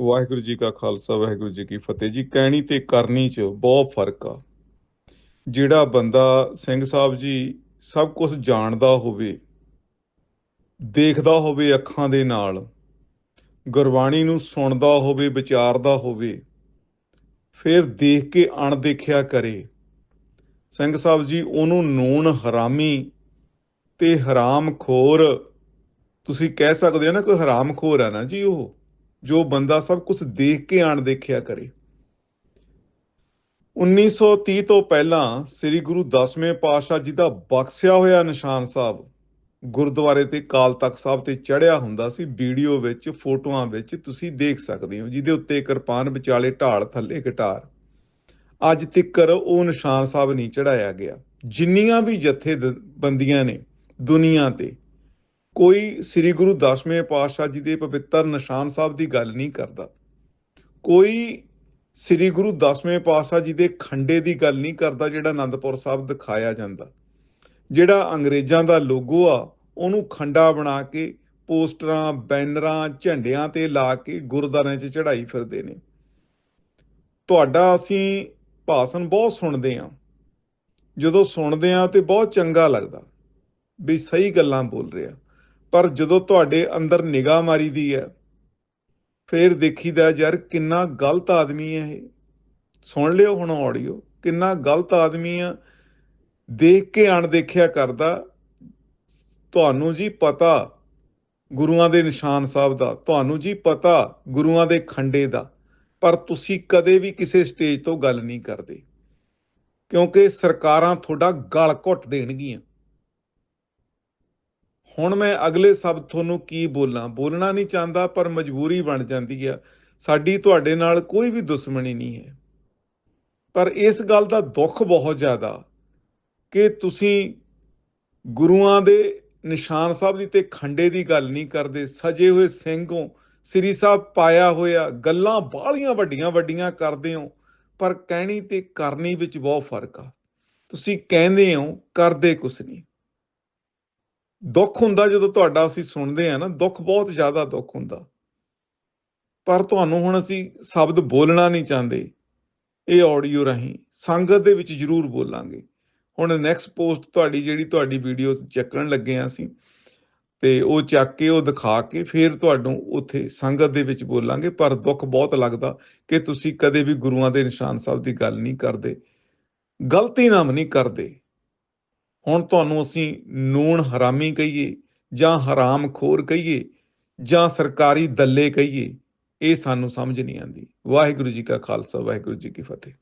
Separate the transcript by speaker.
Speaker 1: ਵਾਹਿਗੁਰੂ ਜੀ ਕਾ ਖਾਲਸਾ, ਵਾਹਿਗੁਰੂ ਜੀ ਕੀ ਫਤਿਹ ਜੀ। ਕਹਿਣੀ ਤੇ ਕਰਨੀ 'ਚ ਬਹੁਤ ਫ਼ਰਕ ਆ। ਜਿਹੜਾ ਬੰਦਾ ਸਿੰਘ ਸਾਹਿਬ ਜੀ ਸਭ ਕੁਝ ਜਾਣਦਾ ਹੋਵੇ, ਦੇਖਦਾ ਹੋਵੇ ਅੱਖਾਂ ਦੇ ਨਾਲ, ਗੁਰਬਾਣੀ ਨੂੰ ਸੁਣਦਾ ਹੋਵੇ, ਵਿਚਾਰਦਾ ਹੋਵੇ, ਫਿਰ ਦੇਖ ਕੇ ਅਣਦੇਖਿਆ ਕਰੇ। ਸਿੰਘ ਸਾਹਿਬ ਜੀ, ਉਹਨੂੰ ਨੂਨ ਹਰਾਮੀ ਤੇ ਹਰਾਮਖੋਰ, ਤੁਸੀਂ ਕਹਿ ਸਕਦੇ ਹੋ ਨਾ ਕੋਈ ਹਰਾਮਖੋਰ ਹੈ ਨਾ ਜੀ ਉਹ? ਜੋ ਬੰਦਾ ਸਭ ਕੁਝ ਦੇਖ ਕੇ ਅਣਦੇਖਿਆ ਕਰੇ। 1930 ਤੋਂ ਪਹਿਲਾਂ ਸ੍ਰੀ ਗੁਰੂ ਦਸਵੇਂ ਪਾਤਸ਼ਾਹ ਜੀ ਦਾ ਬਖਸ਼ਿਆ ਹੋਇਆ ਨਿਸ਼ਾਨ ਸਾਹਿਬ ਗੁਰਦੁਆਰੇ ਤੇ ਕਾਲ ਤਖਤ ਸਾਹਿਬ ਤੇ ਚੜਿਆ ਹੁੰਦਾ ਸੀ। ਵੀਡੀਓ ਵਿੱਚ, ਫੋਟੋਆਂ ਵਿੱਚ ਤੁਸੀਂ ਦੇਖ ਸਕਦੇ ਹੋ, ਜਿਹਦੇ ਉੱਤੇ ਕਿਰਪਾਨ ਵਿਚਾਲੇ ਢਾਲ ਥੱਲੇ ਗਿਟਾਰ। ਅੱਜ ਤੱਕਰ ਉਹ ਨਿਸ਼ਾਨ ਸਾਹਿਬ ਨਹੀਂ ਚੜਾਇਆ ਗਿਆ। ਜਿੰਨੀਆਂ ਵੀ ਜਥੇਬੰਦੀਆਂ ਨੇ ਦੁਨੀਆ ਤੇ ਕੋਈ ਸ੍ਰੀ ਗੁਰੂ ਦਸਵੇਂ ਪਾਤਸ਼ਾਹ ਜੀ ਦੇ ਪਵਿੱਤਰ ਨਿਸ਼ਾਨ ਸਾਹਿਬ ਦੀ ਗੱਲ ਨਹੀਂ ਕਰਦਾ। ਕੋਈ ਸ੍ਰੀ ਗੁਰੂ ਦਸਵੇਂ ਪਾਤਸ਼ਾਹ ਜੀ ਦੇ ਖੰਡੇ ਦੀ ਗੱਲ ਨਹੀਂ ਕਰਦਾ ਜਿਹੜਾ ਆਨੰਦਪੁਰ ਸਾਹਿਬ ਦਿਖਾਇਆ ਜਾਂਦਾ। ਜਿਹੜਾ ਅੰਗਰੇਜ਼ਾਂ ਦਾ ਲੋਗੋ ਆ, ਉਹਨੂੰ ਖੰਡਾ ਬਣਾ ਕੇ ਪੋਸਟਰਾਂ, ਬੈਨਰਾਂ, ਝੰਡਿਆਂ ਤੇ ਲਾ ਕੇ ਗੁਰਦਾਰਿਆਂ 'ਚ ਚੜਾਈ ਫਿਰਦੇ ਨੇ। ਤੁਹਾਡਾ ਅਸੀਂ ਭਾਸ਼ਣ ਬਹੁਤ ਸੁਣਦੇ ਆ। ਜਦੋਂ ਸੁਣਦੇ ਆ ਤੇ ਬਹੁਤ ਚੰਗਾ ਲੱਗਦਾ। ਵੀ ਸਹੀ ਗੱਲਾਂ ਬੋਲ ਰਿਹਾ। ਪਰ ਜਦੋਂ ਤੁਹਾਡੇ ਅੰਦਰ ਨਿਗਾਹ ਮਾਰੀ ਦੀ ਹੈ, ਫੇਰ ਦੇਖੀਦਾ ਯਾਰ ਕਿੰਨਾ ਗਲਤ ਆਦਮੀ ਹੈ ਇਹ। ਸੁਣ ਲਿਓ ਹੁਣ ਆਡੀਓ ਕਿੰਨਾ ਗਲਤ ਆਦਮੀ ਆ। ਦੇਖ ਕੇ ਅਣਦੇਖਿਆ ਕਰਦਾ। ਤੁਹਾਨੂੰ ਜੀ ਪਤਾ ਗੁਰੂਆਂ ਦੇ ਨਿਸ਼ਾਨ ਸਾਹਿਬ ਦਾ, ਤੁਹਾਨੂੰ ਜੀ ਪਤਾ ਗੁਰੂਆਂ ਦੇ ਖੰਡੇ ਦਾ, ਪਰ ਤੁਸੀਂ ਕਦੇ ਵੀ ਕਿਸੇ ਸਟੇਜ ਤੋਂ ਗੱਲ ਨਹੀਂ ਕਰਦੇ। ਕਿਉਂਕਿ ਸਰਕਾਰਾਂ ਤੁਹਾਡਾ ਗਲ ਘੁੱਟ ਦੇਣਗੀਆਂ। ਹੁਣ ਮੈਂ ਅਗਲੇ ਸ਼ਬਦ ਤੁਹਾਨੂੰ ਕੀ ਬੋਲਾਂ? ਬੋਲਣਾ ਨਹੀਂ ਚਾਹੁੰਦਾ, ਪਰ ਮਜਬੂਰੀ ਬਣ ਜਾਂਦੀ ਆ। ਸਾਡੀ ਤੁਹਾਡੇ ਨਾਲ ਕੋਈ ਵੀ ਦੁਸ਼ਮਣੀ ਨਹੀਂ ਹੈ। ਪਰ ਇਸ ਗੱਲ ਦਾ ਦੁੱਖ ਬਹੁਤ ਜ਼ਿਆਦਾ ਕਿ ਤੁਸੀਂ ਗੁਰੂਆਂ ਦੇ ਨਿਸ਼ਾਨ ਸਾਹਿਬ ਦੀ ਤੇ ਖੰਡੇ ਦੀ ਗੱਲ ਨਹੀਂ ਕਰਦੇ। ਸਜੇ ਹੋਏ ਸਿੰਘੋਂ ਸ੍ਰੀ ਸਾਹਿਬ ਪਾਇਆ ਹੋਇਆ ਗੱਲਾਂ ਬਾਹਲੀਆਂ ਵੱਡੀਆਂ ਵੱਡੀਆਂ ਕਰਦੇ ਹੋ, ਪਰ ਕਹਿਣੀ ਤੇ ਕਰਨੀ ਵਿੱਚ ਬਹੁਤ ਫ਼ਰਕ ਆ। ਤੁਸੀਂ ਕਹਿੰਦੇ ਹੋ, ਕਰਦੇ ਕੁਛ ਨਹੀਂ। ਦੁੱਖ ਹੁੰਦਾ ਜਦੋਂ ਤੁਹਾਡਾ ਅਸੀਂ ਸੁਣਦੇ ਆ ਨਾ, ਦੁੱਖ ਬਹੁਤ ਜ਼ਿਆਦਾ ਦੁੱਖ ਹੁੰਦਾ। ਪਰ ਤੁਹਾਨੂੰ ਹੁਣ ਅਸੀਂ ਸ਼ਬਦ ਬੋਲਣਾ ਨਹੀਂ ਚਾਹੁੰਦੇ। ਇਹ ਆਡੀਓ ਰਾਹੀਂ ਸੰਗਤ ਦੇ ਵਿੱਚ ਜ਼ਰੂਰ ਬੋਲਾਂਗੇ। ਹੁਣ ਨੈਕਸਟ ਪੋਸਟ ਤੁਹਾਡੀ ਜਿਹੜੀ ਤੁਹਾਡੀ ਵੀਡੀਓ ਚੱਕਣ ਲੱਗੇ ਆ ਅਸੀਂ, ਤੇ ਉਹ ਚੱਕ ਕੇ, ਉਹ ਦਿਖਾ ਕੇ ਫਿਰ ਤੁਹਾਨੂੰ ਉੱਥੇ ਸੰਗਤ ਦੇ ਵਿੱਚ ਬੋਲਾਂਗੇ। ਪਰ ਦੁੱਖ ਬਹੁਤ ਲੱਗਦਾ ਕਿ ਤੁਸੀਂ ਕਦੇ ਵੀ ਗੁਰੂਆਂ ਦੇ ਨਿਸ਼ਾਨ ਸਾਹਿਬ ਦੀ ਗੱਲ ਨਹੀਂ ਕਰਦੇ। ਗਲਤੀ ਨਾਮ ਨਹੀਂ ਕਰਦੇ। ਹੁਣ ਤੁਹਾਨੂੰ ਅਸੀਂ ਨੂਣ ਹਰਾਮੀ ਕਹੀਏ ਜਾਂ ਹਰਾਮ ਖੋਰ ਕਹੀਏ ਜਾਂ ਸਰਕਾਰੀ ਦੱਲੇ ਕਹੀਏ, ਇਹ ਸਾਨੂੰ ਸਮਝ ਨਹੀਂ ਆਉਂਦੀ। ਵਾਹਿਗੁਰੂ ਜੀ ਕਾ ਖਾਲਸਾ, ਵਾਹਿਗੁਰੂ ਜੀ ਕੀ ਫਤਿਹ।